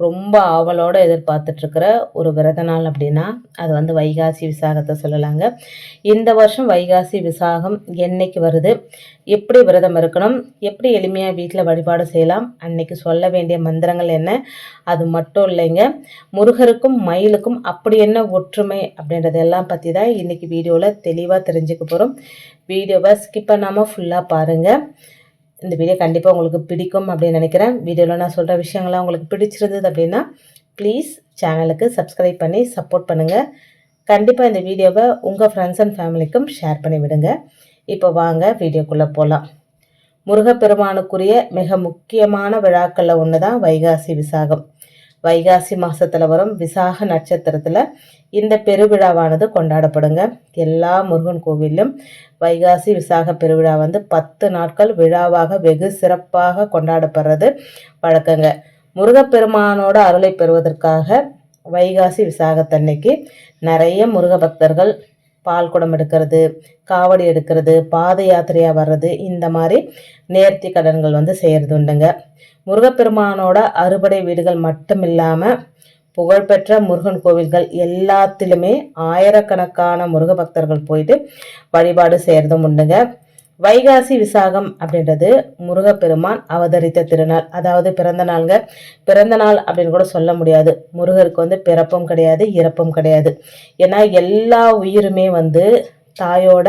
ரொம்ப ஆவலோடு எதிர்பார்த்துட்ருக்கிற ஒரு விரத நாள் அப்படின்னா அது வந்து வைகாசி விசாகத்தை சொல்லலாங்க. இந்த வருஷம் வைகாசி விசாகம் என்னைக்கு வருது? எப்படி விரதம் இருக்கணும்? எப்படி எளிமையாக வீட்டில் வழிபாடு செய்யலாம்? அன்னைக்கு சொல்ல வேண்டிய மந்திரங்கள் என்ன? அது மட்டும் இல்லைங்க. முருகருக்கும் மயிலுக்கும் அப்படி என்ன ஒற்றுமை அப்படின்றதெல்லாம் பற்றி தான் இன்றைக்கி வீடியோவில் தெளிவாக தெரிஞ்சுக்க போகிறோம் வீடியோவை ஸ்கிப் பண்ணாமல் ஃபுல்லாக பாருங்கள் இந்த வீடியோ கண்டிப்பாக உங்களுக்கு பிடிக்கும் அப்படின்னு நினைக்கிறேன். வீடியோவில் நான் சொல்கிற விஷயங்கள்லாம் உங்களுக்கு பிடிச்சிருந்தது அப்படின்னா ப்ளீஸ் சேனலுக்கு சப்ஸ்கிரைப் பண்ணி சப்போர்ட் பண்ணுங்கள் கண்டிப்பாக இந்த வீடியோவை உங்கள் ஃப்ரெண்ட்ஸ் அண்ட் ஃபேமிலிக்கும் ஷேர் பண்ணி விடுங்க. இப்போ வாங்க வீடியோக்குள்ளே போகலாம் முருகப்பெருமானுக்குரிய மிக முக்கியமான விழாக்களில் ஒன்று தான் வைகாசி விசாகம். வைகாசி மாதத்தில் வரும் விசாக நட்சத்திரத்தில் இந்த பெருவிழாவானது கொண்டாடப்படுங்க. எல்லா முருகன் கோவிலும் வைகாசி விசாக பெருவிழா வந்து பத்து நாட்கள் விழாவாக வெகு சிறப்பாக கொண்டாடப்படுறது வழக்கங்க. முருகப்பெருமானோட அருளை பெறுவதற்காக வைகாசி விசாகத்தன்னைக்கு நிறைய முருக பக்தர்கள் பால் குடம் எடுக்கிறது காவடி எடுக்கிறது பாத யாத்திரையாக வர்றது இந்த மாதிரி நேர்த்தி கடன்கள் வந்து செய்கிறது உண்டுங்க. முருகப்பெருமானோட அறுபடை வீடுகள் மட்டும் இல்லாமல் புகழ்பெற்ற முருகன் கோவில்கள் எல்லாத்திலுமே ஆயிரக்கணக்கான முருக பக்தர்கள் போயிட்டு வழிபாடு செய்கிறதும் உண்டுங்க. வைகாசி விசாகம் அப்படின்றது முருகப்பெருமான் அவதரித்த திருநாள். அதாவது பிறந்த நாள்ங்க. பிறந்த நாள் அப்படின்னு கூட சொல்ல முடியாது. முருகருக்கு வந்து பிறப்பும் கிடையாது இறப்பும் கிடையாது. ஏன்னா எல்லா உயிருமே வந்து தாயோட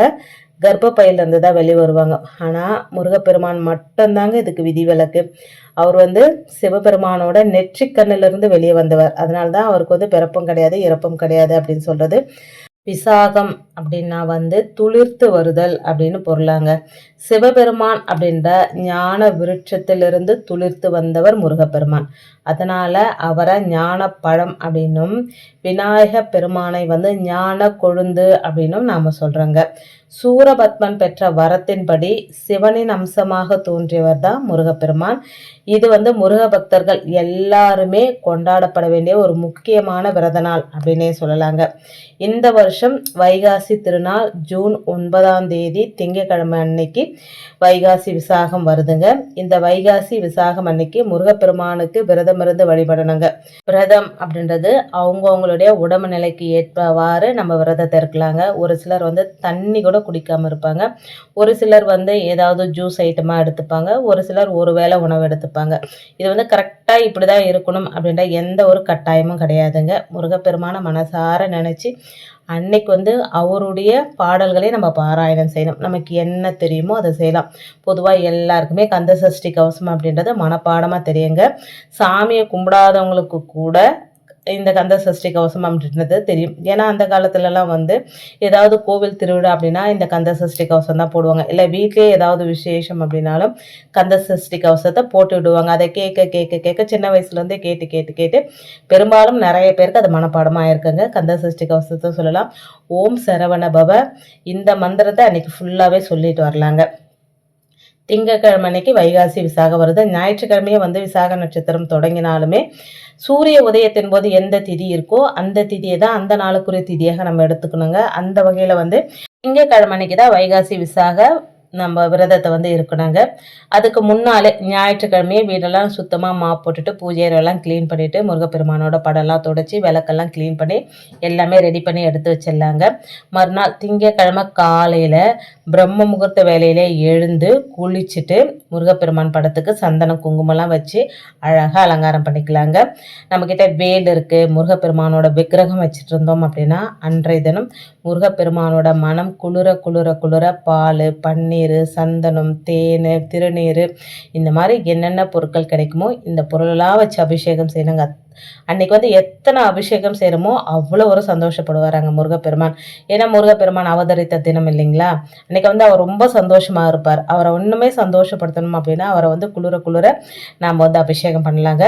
கர்ப்பப்பையிலேருந்து தான் வெளியே வருவாங்க. ஆனால் முருகப்பெருமான் மட்டும்தாங்க இதுக்கு விதிவிலக்கு. அவர் வந்து சிவபெருமானோட நெற்றிக்கண்ணிலிருந்து வெளியே வந்தவர். அதனால தான் அவருக்கு வந்து பிறப்பும் கிடையாது இறப்பும் கிடையாது அப்படின்னு சொல்கிறது விசாகம் அப்படின்னா வந்து துளிர்த்து வருதல் அப்படின்னு பொருளாங்க. சிவபெருமான் அப்படின்ற ஞான விருட்சத்திலிருந்து துளிர்த்து வந்தவர் முருகப்பெருமான். அதனால் அவரை ஞான பழம் அப்படின்னும் விநாயக பெருமானை வந்து ஞான கொழுந்து அப்படின்னும் நாம் சொல்கிறோங்க சூரபத்மன் பெற்ற வரத்தின்படி சிவனின் அம்சமாக தோன்றியவர் தான் முருகப்பெருமான். இது வந்து முருக பக்தர்கள் எல்லாருமே கொண்டாடப்பட வேண்டிய ஒரு முக்கியமான விரத நாள் அப்படின்னே சொல்லலாங்க. இந்த வருஷம் வைகாசி திருநாள் ஜூன் ஒன்பதாம் தேதி திங்கக்கிழமை அன்னைக்கு வைகாசி விசாகம் வருதுங்க. இந்த வைகாசி விசாகம் அன்னைக்கு முருகப்பெருமானுக்கு விரதம் இருந்து வழிபடணுங்க. விரதம் அப்படின்றது அவங்கவுங்களுடைய உடம்பு நிலைக்கு ஏற்பவாறு நம்ம விரதத்தை இருக்கலாங்க. ஒரு சிலர் வந்து தண்ணி கூட குடிக்காமல் இருப்பாங்க. ஒரு சிலர் வந்து ஏதாவது ஜூஸ் ஐட்டமாக எடுத்துப்பாங்க. ஒரு சிலர் ஒரு வேளை உணவு எடுத்துப்பாங்க. இது வந்து கரெக்டாக இப்படி தான் இருக்கணும் அப்படின்ற எந்த ஒரு கட்டாயமும் கிடையாதுங்க. முருகப்பெருமான மனசார நினச்சி அன்னைக்கு வந்து அவருடைய பாடல்களை நம்ம பாராயணம் செய்யணும். நமக்கு என்ன தெரியுமோ அதை செய்யலாம். பொதுவாக எல்லாருக்குமே கந்த சஷ்டி கவசம் அப்படின்றது மனப்பாடமாக தெரியுங்க. சாமியை கும்பிடாதவங்களுக்கு கூட இந்த கந்த சஷ்டி கவசம் அப்படின்றது தெரியும். ஏன்னா அந்த காலத்துலலாம் வந்து ஏதாவது கோவில் திருவிழா அப்படின்னா இந்த கந்த சஷ்டி கவசம் தான் போடுவாங்க. இல்லை வீட்டிலே ஏதாவது விசேஷம் அப்படின்னாலும் கந்த சஷ்டி கவசத்தை போட்டு விடுவாங்க. அதை கேட்க கேட்க கேட்க சின்ன வயசுலேருந்தே கேட்டு கேட்டு கேட்டு பெரும்பாலும் நிறைய பேருக்கு அது மனப்பாடமாக இருக்குங்க. கந்த சஷ்டி கவசத்தை சொல்லலாம். ஓம் சரவண பவ. இந்த மந்திரத்தை அன்றைக்கி ஃபுல்லாகவே சொல்லிட்டு வரலாங்க. திங்கக்கிழமை அன்னைக்கு வைகாசி விசாக வருது. ஞாயிற்றுக்கிழமையே வந்து விசாக நட்சத்திரம் தொடங்கினாலுமே சூரிய உதயத்தின் போது எந்த திதி இருக்கோ அந்த திதியை தான் அந்த நாளுக்குரிய திதியாக நம்ம எடுத்துக்கணுங்க. அந்த வகையில் வந்து திங்கக்கிழமை அன்னைக்கு தான் வைகாசி விசாக நம்ம விரதத்தை வந்து இருக்கணுங்க. அதுக்கு முன்னாலே ஞாயிற்றுக்கிழமையே வீடெல்லாம் சுத்தமாக மா போட்டுட்டு பூஜையெல்லாம் க்ளீன் பண்ணிவிட்டு முருகப்பெருமானோட படம்லாம் தொடச்சி விளக்கெல்லாம் க்ளீன் பண்ணி எல்லாமே ரெடி பண்ணி எடுத்து வச்சிடலாங்க. மறுநாள் திங்கக்கிழமை காலையில் பிரம்ம முகூர்த்த வேலையிலே எழுந்து குளிச்சுட்டு முருகப்பெருமான் படத்துக்கு சந்தனம் குங்குமம்லாம் வச்சு அழகாக அலங்காரம் பண்ணிக்கலாங்க. நம்மக்கிட்ட வேல் இருக்குது முருகப்பெருமானோட விக்கிரகம் வச்சுட்டு இருந்தோம் அப்படின்னா அன்றைய தினம் முருகப்பெருமானோட மனம் குளிர குளிர குளிர பால் பன்னீர் சந்தனம் தேன் திருநீர் இந்த மாதிரி என்னென்ன பொருட்கள் கிடைக்குமோ இந்த பொருளெல்லாம் வச்சு அபிஷேகம் செய்யணுங்க. அன்னைக்கு வந்து எத்தனை அபிஷேகம் செய்கிறோமோ அவ்வளோ ஒரு சந்தோஷப்படுவார் அங்கே முருகப்பெருமான். ஏன்னா முருகப்பெருமான் அவதரித்த தினம் இல்லைங்களா? அன்னைக்கு வந்து அவர் ரொம்ப சந்தோஷமாக இருப்பார். அவரை ஒன்றுமே சந்தோஷப்படுத்தணும் அப்படின்னா அவரை வந்து குளிர குளிர நாம் வந்து அபிஷேகம் பண்ணலாங்க.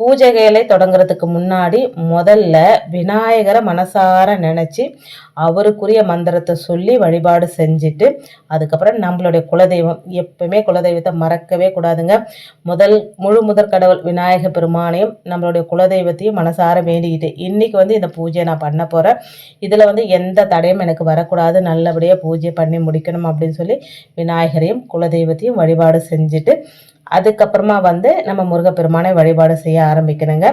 பூஜைகளை தொடங்குறதுக்கு முன்னாடி முதல்ல விநாயகரை மனசார நினச்சி அவருக்குரிய மந்திரத்தை சொல்லி வழிபாடு செஞ்சுட்டு அதுக்கப்புறம் நம்மளுடைய குலதெய்வம். எப்பவுமே குலதெய்வத்தை மறக்கவே கூடாதுங்க. முதல் முழு முதற் கடவுள் விநாயக பெருமானையும் நம்மளுடைய குலதெய்வத்தையும் மனசார வேண்டிக்கிட்டு இன்னைக்கு வந்து இந்த பூஜையை நான் பண்ண போகிறேன் இதில் வந்து எந்த தடையும் எனக்கு வரக்கூடாது. நல்லபடியாக பூஜை பண்ணி முடிக்கணும் அப்படின்னு சொல்லி விநாயகரையும் குலதெய்வத்தையும் வழிபாடு செஞ்சுட்டு அதுக்கப்புறமா வந்து நம்ம முருகப்பெருமானை வழிபாடு செய்ய ஆரம்பிக்கணுங்க.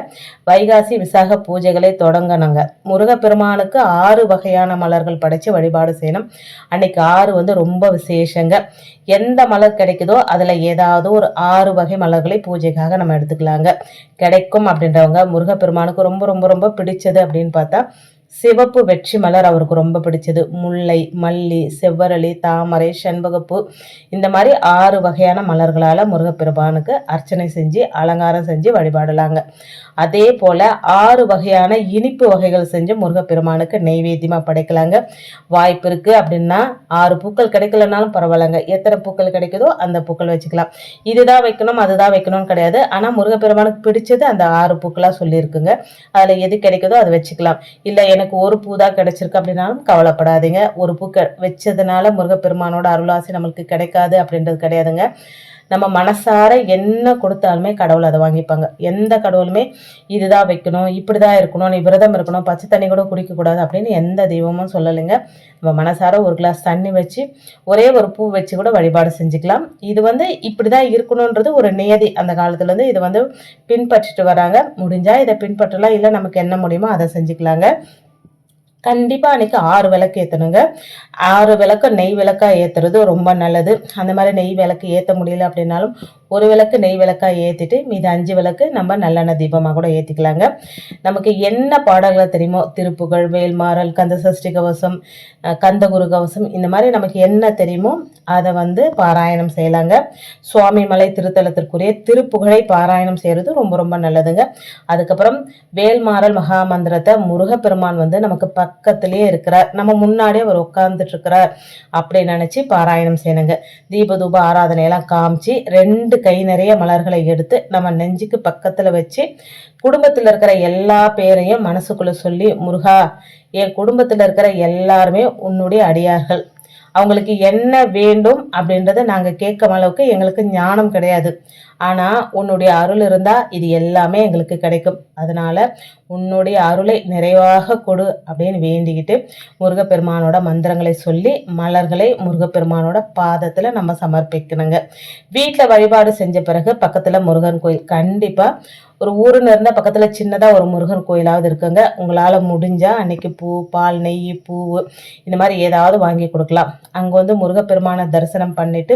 வைகாசி விசாக பூஜைகளை தொடங்கணுங்க. முருகப்பெருமானுக்கு ஆறு வகையான மலர்கள் படைத்து வழிபாடு செய்யணும். அன்னைக்கு ஆறு வந்து ரொம்ப விசேஷங்க. எந்த மலர் கிடைக்குதோ அதில் ஏதாவது ஒரு ஆறு வகை மலர்களை பூஜைக்காக நம்ம எடுத்துக்கலாங்க. கிடைக்கும் அப்படின்றவங்க முருகப்பெருமானுக்கு ரொம்ப ரொம்ப ரொம்ப பிடிச்சது அப்படின்னு பார்த்தா சிவப்பு வெற்றி மலர் அவருக்கு ரொம்ப பிடிச்சது. முல்லை மல்லி செவ்வரளி தாமரை செண்பகப்பூ. இந்த மாதிரி ஆறு வகையான மலர்களால் முருகப்பெருமானுக்கு அர்ச்சனை செஞ்சு அலங்காரம் செஞ்சு வழிபாடலாங்க. அதே போல் ஆறு வகையான இனிப்பு வகைகள் செஞ்சு முருகப்பெருமானுக்கு நெய்வேத்தியமாக படைக்கலாங்க. வாய்ப்பு இருக்குது அப்படின்னா ஆறு பூக்கள் கிடைக்கலனாலும் பரவாயில்லைங்க. எத்தனை பூக்கள் கிடைக்குதோ அந்த பூக்கள் வச்சுக்கலாம். இதுதான் வைக்கணும் அதுதான் வைக்கணும்னு கிடையாது. ஆனால் முருகப்பெருமானுக்கு பிடிச்சது அந்த ஆறு பூக்களாக சொல்லியிருக்குங்க. அதில் எது கிடைக்குதோ அதை வச்சுக்கலாம். இல்லை எனக்கு ஒரு பூ தான் கிடைச்சிருக்கு அப்படின்னாலும் கவலைப்படாதீங்க. ஒரு பூ வச்சதுனால முருகப்பெருமானோட அருளாசி நம்மளுக்கு கிடைக்காது அப்படின்றது கிடையாதுங்க. நம்ம மனசார என்ன கொடுத்தாலுமே கடவுள் அதை வாங்கிப்பாங்க. எந்த கடவுளுமே இதுதான் வைக்கணும் இப்படி தான் இருக்கணும் நீ விரதம் இருக்கணும் பச்சை தண்ணி கூட குடிக்கக்கூடாது அப்படின்னு எந்த தெய்வமும் சொல்லலைங்க. நம்ம மனசார ஒரு கிளாஸ் தண்ணி வச்சு ஒரே ஒரு பூ வச்சு கூட வழிபாடு செஞ்சுக்கலாம். இது வந்து இப்படி தான் இருக்கணுன்றது ஒரு நியதி. அந்த காலத்துலேருந்து இது வந்து பின்பற்றிட்டு வராங்க. முடிஞ்சால் இதை பின்பற்றலாம். இல்லை நமக்கு என்ன முடியுமோ அதை செஞ்சுக்கலாங்க. கண்டிப்பாக அன்றைக்கி ஆறு விளக்கு ஏற்றணுங்க ஆறு விளக்கு நெய் விளக்காக ஏற்றுறது ரொம்ப நல்லது. அந்த மாதிரி நெய் விளக்கு ஏற்ற முடியல அப்படின்னாலும் ஒரு விளக்கு நெய் விளக்காக ஏற்றிட்டு மீது அஞ்சு விளக்கு நம்ம நல்லெண்ணெய் தீபமாக கூட ஏற்றிக்கலாங்க நமக்கு என்ன பாடல்களை தெரியுமோ? திருப்புகழ் வேல்மாறல் கந்த சஷ்டி கவசம் கந்தகுரு கவசம் இந்த மாதிரி நமக்கு என்ன தெரியுமோ அதை வந்து பாராயணம் செய்யலாங்க. சுவாமி மலை திருத்தலத்திற்குரிய திருப்புகழை பாராயணம் செய்கிறது ரொம்ப ரொம்ப நல்லதுங்க. அதுக்கப்புறம் வேல்மாறல் மகாமந்திரத்தை முருகப்பெருமான் வந்து நமக்கு பக்கத்திலே இருக்கிறார். நம்ம முன்னாடியே அவர் உட்கார்ந்துட்டு இருக்கிறார் அப்படின்னு நினச்சி பாராயணம் செய்யணுங்க. தீபதூப ஆராதனையெல்லாம் காமிச்சு ரெண்டு கை நிறைய மலர்களை எடுத்து நம்ம நெஞ்சுக்கு பக்கத்தில் வச்சு குடும்பத்தில் இருக்கிற எல்லா பேரையும் மனசுக்குள்ள சொல்லி முருகா என் குடும்பத்தில் இருக்கிற எல்லாருமே உன்னுடைய அடியார்கள். அவங்களுக்கு என்ன வேண்டும்? அப்படின்றத நாங்கள் கேட்கும் அளவுக்கு எங்களுக்கு ஞானம் கிடையாது. ஆனால் உன்னுடைய அருள் இருந்தால் இது எல்லாமே எங்களுக்கு கிடைக்கும். அதனால் உன்னுடைய அருளை நிறைவாக கொடு அப்படின்னு வேண்டிக்கிட்டு முருகப்பெருமானோட மந்திரங்களை சொல்லி மலர்களை முருகப்பெருமானோட பாதத்தில் நம்ம சமர்ப்பிக்கணுங்க. வீட்டில் வழிபாடு செஞ்ச பிறகு பக்கத்தில் முருகன் கோயில். கண்டிப்பாக ஒரு ஊருன்னு இருந்தால் பக்கத்தில் சின்னதாக ஒரு முருகன் கோயிலாவது இருக்குங்க. உங்களால் முடிஞ்சால் அன்னைக்கு பூ பால் நெய் பூ இந்த மாதிரி ஏதாவது வாங்கி கொடுக்கலாம். அங்கே வந்து முருகப்பெருமானை தரிசனம் பண்ணிவிட்டு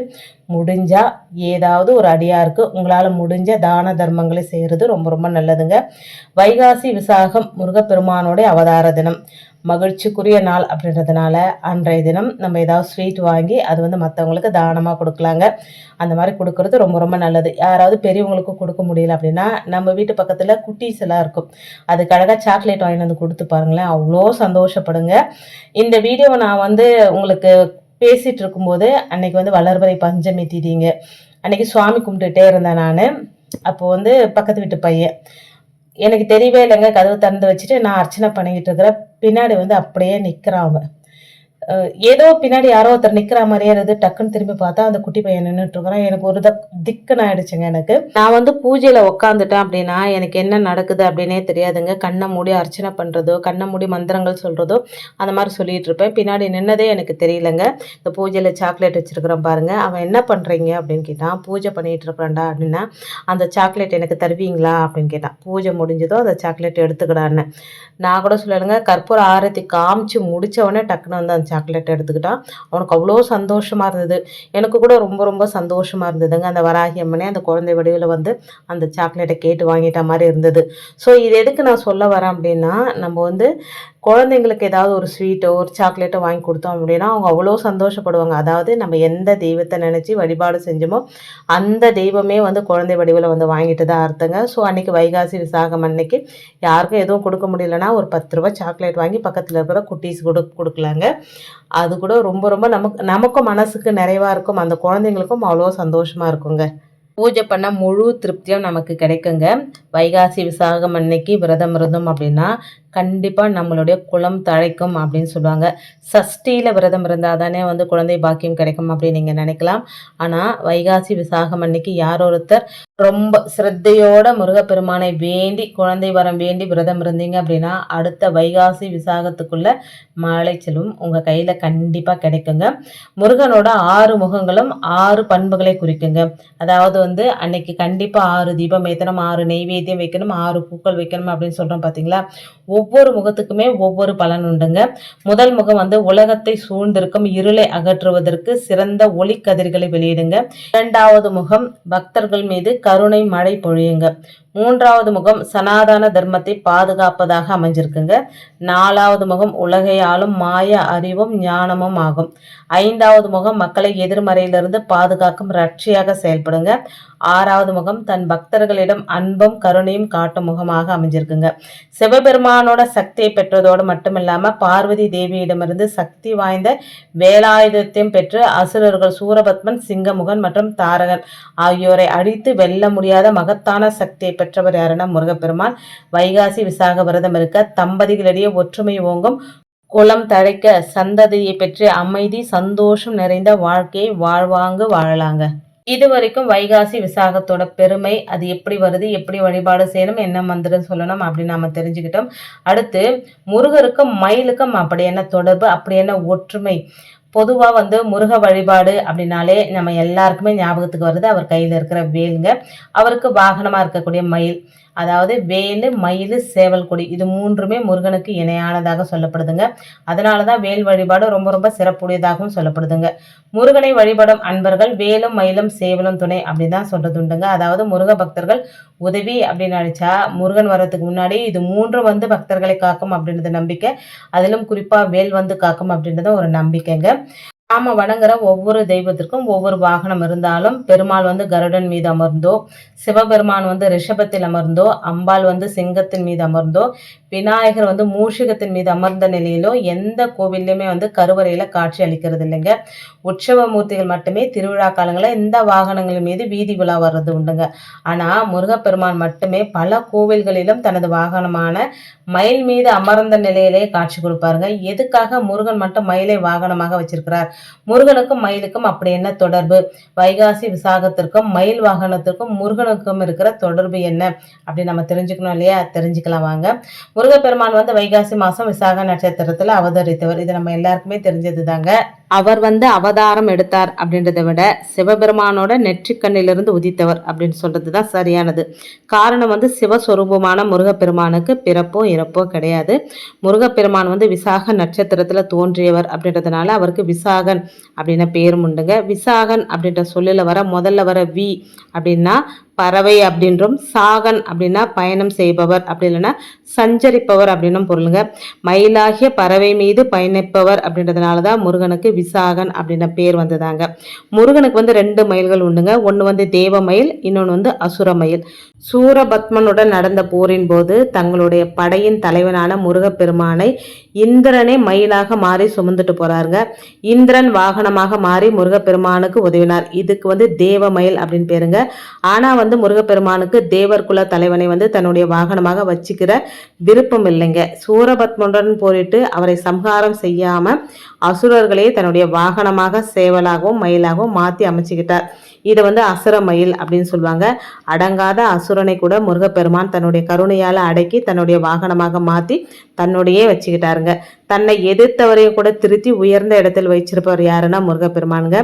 முடிஞ்சால் ஏதாவது ஒரு அடியாருக்கு உங்களால் முடிஞ்ச தான தர்மங்களை செய்கிறது ரொம்ப ரொம்ப நல்லதுங்க. வைகாசி விசாகம் முருகப்பெருமானோடைய அவதார தினம். மகிழ்ச்சிக்குரிய நாள் அப்படின்றதுனால அன்றைய தினம் நம்ம ஏதாவது ஸ்வீட் வாங்கி அது வந்து மற்றவங்களுக்கு தானமாக கொடுக்கலாங்க. அந்த மாதிரி கொடுக்கறது ரொம்ப ரொம்ப நல்லது. யாராவது பெரியவங்களுக்கு கொடுக்க முடியல அப்படின்னா நம்ம வீட்டு பக்கத்தில் குட்டீஸ் எல்லாம் இருக்கும். அதுக்காக சாக்லேட் வாங்கி வந்து கொடுத்து பாருங்களேன். அவ்வளோ சந்தோஷப்படுங்க. இந்த வீடியோவை நான் வந்து உங்களுக்கு பேசிகிட்டு இருக்கும்போது அன்னைக்கு வந்து வளர்வரை பஞ்சமி தீதிங்க. அன்னைக்கு சுவாமி கும்பிட்டுட்டே இருந்தேன் நான். அப்போ வந்து பக்கத்து வீட்டு பையன். எனக்கு தெரியவே இல்லைங்க கதவு திறந்து வச்சுட்டு நான் அர்ச்சனை பண்ணிக்கிட்டு இருக்கிறேன். பின்னாடி வந்து அப்படியே நிற்கிறான் அவன். ஏதோ பின்னாடி யாரோ ஒருத்தர் நிக்கிற மாதிரியே இருந்து டக்குன்னு திரும்பி பார்த்தா அந்த குட்டி பையன் நின்றுட்டு இருக்கிறான். எனக்கு ஒரு திக்குன்னு ஆயிடுச்சுங்க எனக்கு. நான் வந்து பூஜையில உட்காந்துட்டேன் அப்படின்னா எனக்கு என்ன நடக்குது அப்படின்னே தெரியாதுங்க. கண்ணை மூடி அர்ச்சனை பண்றதோ கண்ணை மூடி மந்திரங்கள் சொல்றதோ அந்த மாதிரி சொல்லிட்டு இருப்பேன். பின்னாடி நின்னதே எனக்கு தெரியலங்க. இந்த பூஜையில சாக்லேட் வச்சிருக்கிறேன் பாருங்க. அவன் என்ன பண்றீங்க அப்படின்னு கேட்டான். பூஜை பண்ணிட்டு இருக்கிறான்டா அப்படின்னா அந்த சாக்லேட் எனக்கு தருவீங்களா அப்படின்னு கேட்டான். பூஜை முடிஞ்சதோ அந்த சாக்லேட் எடுத்துக்கிடான்னு. நான் கூட சொல்லலைங்க. கற்பூர ஆரத்தி காமிச்சு முடிச்சவொடனே டக்குன்னு வந்து அந்த சாக்லேட் எடுத்துக்கிட்டான் அவனுக்கு அவ்வளோ சந்தோஷமாக இருந்தது. எனக்கு கூட ரொம்ப ரொம்ப சந்தோஷமாக இருந்ததுங்க. அந்த வராகி அம்மனே அந்த குழந்தை வடிவில் வந்து அந்த சாக்லேட்டை கேட்டு வாங்கிட்ட மாதிரி இருந்தது. ஸோ இது எதுக்கு நான் சொல்ல வரேன் அப்படின்னா நம்ம வந்து குழந்தைங்களுக்கு ஏதாவது ஒரு ஸ்வீட்டோ ஒரு சாக்லேட்டோ வாங்கி கொடுத்தோம் அப்படின்னா அவங்க அவ்வளோ சந்தோஷப்படுவாங்க. அதாவது நம்ம எந்த தெய்வத்தை நினச்சி வழிபாடு செஞ்சோமோ அந்த தெய்வமே வந்து குழந்தை வடிவில் வந்து வாங்கிட்டு தான் அர்த்தங்க. ஸோ அன்றைக்கி வைகாசி விசாகம் அன்னைக்கு யாருக்கும் எதுவும் கொடுக்க முடியலன்னா ஒரு பத்து ரூபா சாக்லேட் வாங்கி பக்கத்தில் இருக்கிற குட்டீஸ் கொடு கொடுக்கலாங்க. அது கூட ரொம்ப ரொம்ப நமக்கு நமக்கும் மனசுக்கு நிறைவாக இருக்கும். அந்த குழந்தைங்களுக்கும் அவ்வளோ சந்தோஷமாக இருக்குங்க. பூஜை பண்ண முழு திருப்தியும் நமக்கு கிடைக்குங்க. வைகாசி விசாகம் அன்னைக்கு விரதம் இருந்தோம் அப்படின்னா கண்டிப்பாக நம்மளுடைய குலம் தழைக்கும் அப்படின்னு சொல்லுவாங்க. சஷ்டியில் விரதம் இருந்தால் தானே வந்து குழந்தை பாக்கியம் கிடைக்கும் அப்படின்னு நீங்கள் நினைக்கலாம். ஆனால் வைகாசி விசாகம் அன்னைக்கு யார் ஒருத்தர் ரொம்ப சிரத்தையோட முருகப்பெருமானை வேண்டி குழந்தை வரம் வேண்டி விரதம் இருந்தீங்க அப்படின்னா அடுத்த வைகாசி விசாகத்துக்குள்ளே மாலை செல்வம் உங்கள் கையில் கண்டிப்பாக கிடைக்குங்க. முருகனோட ஆறு முகங்களும் ஆறு பண்புகளை குறிக்குங்க. அதாவது வந்து அன்னைக்கு கண்டிப்பாக ஆறு தீபம் ஏற்றணும் ஆறு நெய்வேத்தியம் வைக்கணும் ஆறு பூக்கள் வைக்கணும் அப்படின்னு சொல்கிறோம் பார்த்தீங்களா ஒவ்வொரு முகத்துக்குமே ஒவ்வொரு பலன் உண்டுங்க. முதல் முகம் வந்து உலகத்தை சூழ்ந்திருக்கும் இருளை அகற்றுவதற்கு சிறந்த ஒளி கதிர்களை வெளியிடுங்க. இரண்டாவது முகம் பக்தர்கள் மீது கருணை மழை பொழியுங்க. மூன்றாவது முகம் சனாதன தர்மத்தை பாதுகாப்பதாக அமைஞ்சிருக்குங்க. நாலாவது முகம் உலகையாலும் மாய அறிவும் ஞானமும் ஆகும். ஐந்தாவது முகம் மக்களை எதிர்மறையிலிருந்து பாதுகாக்கும் ரட்சியாக செயல்படுங்க. ஆறாவது முகம் தன் பக்தர்களிடம் அன்பும் கருணையும் காட்டும் முகமாக அமைஞ்சிருக்குங்க. சிவபெருமானோட சக்தியை பெற்றதோடு மட்டுமில்லாமல் பார்வதி தேவியிடமிருந்து சக்தி வாய்ந்த வேலாயுதத்தையும் பெற்று அசுரர்கள் சூரபத்மன் சிங்கமுகன் மற்றும் தாரகன் ஆகியோரை அழித்து வெல்ல முடியாத மகத்தான சக்தியை பெற்றவர் யாருன்னா முருகப்பெருமான். வைகாசி விசாக விரதம் இருக்க தம்பதிகளிடையே ஒற்றுமை ஓங்கும். குளம் தழைக்க சந்ததியை பெற்று அமைதி சந்தோஷம் நிறைந்த வாழ்க்கையை வாழ்வாங்கு வாழலாங்க. இது வரைக்கும் வைகாசி விசாகத்தோட பெருமை அது எப்படி வருது எப்படி வழிபாடு செய்யணும் என்ன மந்திரம் சொல்லணும் அப்படின்னு நம்ம தெரிஞ்சுக்கிட்டோம். அடுத்து முருகருக்கும் மயிலுக்கும் அப்படி என்ன தொடர்பு அப்படி என்ன ஒற்றுமை? பொதுவாக வந்து முருக வழிபாடு அப்படின்னாலே நம்ம எல்லாருக்குமே ஞாபகத்துக்கு வருது. அவர் கையில் இருக்கிற வேலுங்க. அவருக்கு வாகனமாக இருக்கக்கூடிய மயில். அதாவது வேலு மயில் சேவல் கொடி. இது மூன்றுமே முருகனுக்கு இணையானதாக சொல்லப்படுதுங்க. அதனால தான் வேல் வழிபாடு ரொம்ப ரொம்ப சிறப்புடையதாகவும் சொல்லப்படுதுங்க. முருகனை வழிபடும் அன்பர்கள் வேலும் மயிலும் சேவலும் துணை அப்படின்னு தான் சொல்றது உண்டுங்க. அதாவது முருக பக்தர்கள் உதவி அப்படின்னு நினச்சா முருகன் வர்றதுக்கு முன்னாடி இது மூன்று வந்து பக்தர்களை காக்கும் அப்படின்றது நம்பிக்கை. அதிலும் குறிப்பாக வேல் வந்து காக்கும் அப்படின்றது ஒரு நம்பிக்கைங்க. நாம் வணங்குற ஒவ்வொரு தெய்வத்திற்கும் ஒவ்வொரு வாகனம் இருந்தாலும் பெருமாள் வந்து கருடன் மீது அமர்ந்தோ சிவபெருமான் வந்து ரிஷபத்தில் அமர்ந்தோ அம்பாள் வந்து சிங்கத்தின் மீது அமர்ந்தோ விநாயகர் வந்து மூஷிகத்தின் மீது அமர்ந்த நிலையிலோ எந்த கோவில்லையுமே வந்து கருவறையில் காட்சி அளிக்கிறது இல்லைங்க. உற்சவ மூர்த்திகள் மட்டுமே திருவிழா காலங்களில் இந்த வாகனங்கள் மீது வீதி விழா வர்றது உண்டுங்க. ஆனால் முருகப்பெருமான் மட்டுமே பல கோவில்களிலும் தனது வாகனமான மயில் மீது அமர்ந்த நிலையிலே காட்சி கொடுப்பாருங்க. எதுக்காக முருகன் மட்டும் மயிலை வாகனமாக வச்சிருக்கிறார்? முருகனுக்கும் மயிலுக்கும் அப்படி என்ன தொடர்பு? வைகாசி விசாகத்திற்கும் மயில் வாகனத்திற்கும் முருகனுக்கும் இருக்கிற தொடர்பு என்ன? அப்படி நம்ம தெரிஞ்சுக்கணும் இல்லையா? தெரிஞ்சுக்கலாம் வாங்க. முருகப்பெருமான் வந்து வைகாசி மாசம் விசாக நட்சத்திரத்துல அவதரித்தவர். இது நம்ம எல்லாருக்குமே தெரிஞ்சது தாங்க அவர் வந்து அவதாரம் எடுத்தார் அப்படின்றத விட சிவபெருமானோட நெற்றிக்கண்ணிலிருந்து உதித்தவர் அப்படின்னு சொல்றது தான் சரியானது. காரணம் வந்து சிவஸ்வரூபமான முருகப்பெருமானுக்கு பிறப்போ இறப்போ கிடையாது. முருகப்பெருமான் வந்து விசாக நட்சத்திரத்தில் தோன்றியவர் அப்படின்றதுனால அவருக்கு விசாகன் அப்படின்ன பேரும் உண்டுங்க. விசாகன் அப்படின்ற சொல்லில் வர முதல்ல வர வி அப்படின்னா பறவை அப்படின்றும் சாகன் அப்படின்னா பயணம் செய்பவர் அப்படி இல்லைன்னா சஞ்சரிப்பவர் அப்படின்னும் பொருளுங்க. மயிலாகிய பறவை மீது பயணிப்பவர் அப்படின்றதுனால தான் முருகனுக்கு விசாகன் அப்படின்ற பேர் வந்ததாங்க. முருகனுக்கு வந்து ரெண்டு மயில்கள் உண்டுங்க. ஒன்று வந்து தேவ மயில் இன்னொன்று வந்து அசுர மயில். சூரபத்மனுடன் நடந்த போரின் போது தங்களுடைய படையின் தலைவனான முருகப்பெருமானை இந்திரனே மயிலாக மாறி சுமந்துட்டு போறாருங்க. இந்திரன் வாகனமாக மாறி முருகப்பெருமானுக்கு உதவினார். இதுக்கு வந்து தேவ மயில் அப்படின்னு பேருங்க. ஆனால் வந்து முருகப்பெருமானுக்கு தேவர் குல தலைவனை வந்து தன்னுடைய வாகனமாக வச்சுக்கிற விருப்பம் இல்லைங்க. சூரபத்மனுடன் போரிட்டு அவரை சம்ஹாரம் செய்யாம அசுரர்களே தன்னுடைய வாகனமாக சேவலாகவும் மயிலாகவும் மாற்றி அமைச்சுக்கிட்டார். இதை வந்து அசுர மயில் அப்படின்னு சொல்லுவாங்க. அடங்காத அசுரனை கூட முருகப்பெருமான் தன்னுடைய கருணையால் அடக்கி தன்னுடைய வாகனமாக மாற்றி தன்னுடையே வச்சுக்கிட்டாருங்க. தன்னை எதிர்த்தவரையும் கூட திருத்தி உயர்ந்த இடத்தில் வச்சிருப்பவர் யாருன்னா முருகப்பெருமானுங்க.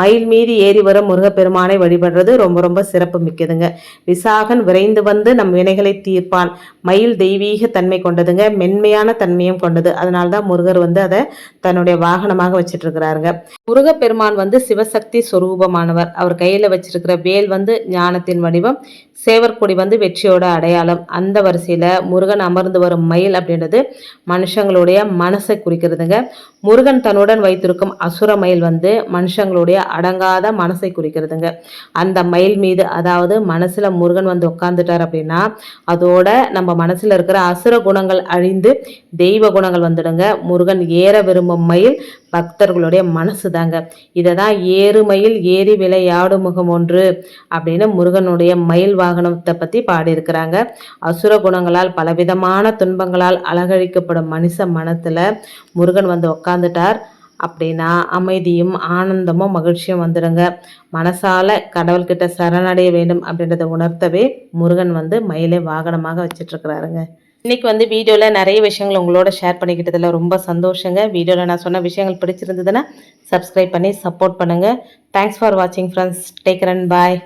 மயில் மீது ஏறி வரும் முருகப்பெருமானை வழிபடுறது ரொம்ப ரொம்ப சிறப்பு மிக்கதுங்க. விசாகன் விரைந்து வந்து நம் வினைகளை தீர்ப்பான். மயில் தெய்வீக தன்மை கொண்டதுங்க மென்மையான தன்மையும் கொண்டது. அதனால தான் முருகர் வந்து அதை தன்னுடைய வாகனமாக வச்சிட்டு இருக்கிறாருங்க முருகப்பெருமான் வந்து சிவசக்தி சொரூபமானவர். அவர் கையில வச்சிருக்கிற வேல் வந்து ஞானத்தின் வடிவம் சேவற்கொடி வந்து வெற்றியோட அடையாளம். அந்த வரிசையில் முருகன் அமர்ந்து வரும் மயில் அப்படின்றது மனுஷங்களுடைய மனசை குறிக்கிறதுங்க. முருகன் தன்னுடன் வைத்திருக்கும் அசுர மயில் வந்து மனுஷங்களுடைய அடங்காத மனசை குறிக்கிறதுங்க. அந்த மயில் மீது அதாவது மனசில் முருகன் வந்து உட்காந்துட்டார் அப்படின்னா அதோட நம்ம மனசில் இருக்கிற அசுர குணங்கள் அழிந்து தெய்வ குணங்கள் வந்துடுங்க. முருகன் ஏற விரும்பும் மயில் பக்தர்களுடைய மனசு தாங்க இதை தான் ஏறுமயில் ஏறி விளையாடு முகம் ஒன்று அப்படின்னு முருகனுடைய மயில் வாகனத்தை பற்றி பாடியிருக்கிறாங்க. அசுர குணங்களால் பலவிதமான துன்பங்களால் அலகழிக்கப்படும் மனுஷ மனத்தில் முருகன் வந்து உக்காந்துட்டார். அப்படின்னா அமைதியும் ஆனந்தமும் மகிழ்ச்சியும் வந்துடுங்க மனசால கடவுள்கிட்ட சரணடைய வேண்டும் அப்படின்றத உணர்த்தவே முருகன் வந்து மயிலை வாகனமாக வச்சிட்ருக்கிறாருங்க. இன்னைக்கு வந்து வீடியோவில் நிறைய விஷயங்கள் உங்களோட ஷேர் பண்ணிக்கிட்டதில் ரொம்ப சந்தோஷங்க. வீடியோவில் நான் சொன்ன விஷயங்கள் பிடிச்சிருந்ததுன்னா சப்ஸ்கிரைப் பண்ணி சப்போர்ட் பண்ணுங்கள் தேங்க்ஸ் ஃபார் வாட்சிங் ஃப்ரெண்ட்ஸ் டேக் ரன் பாய்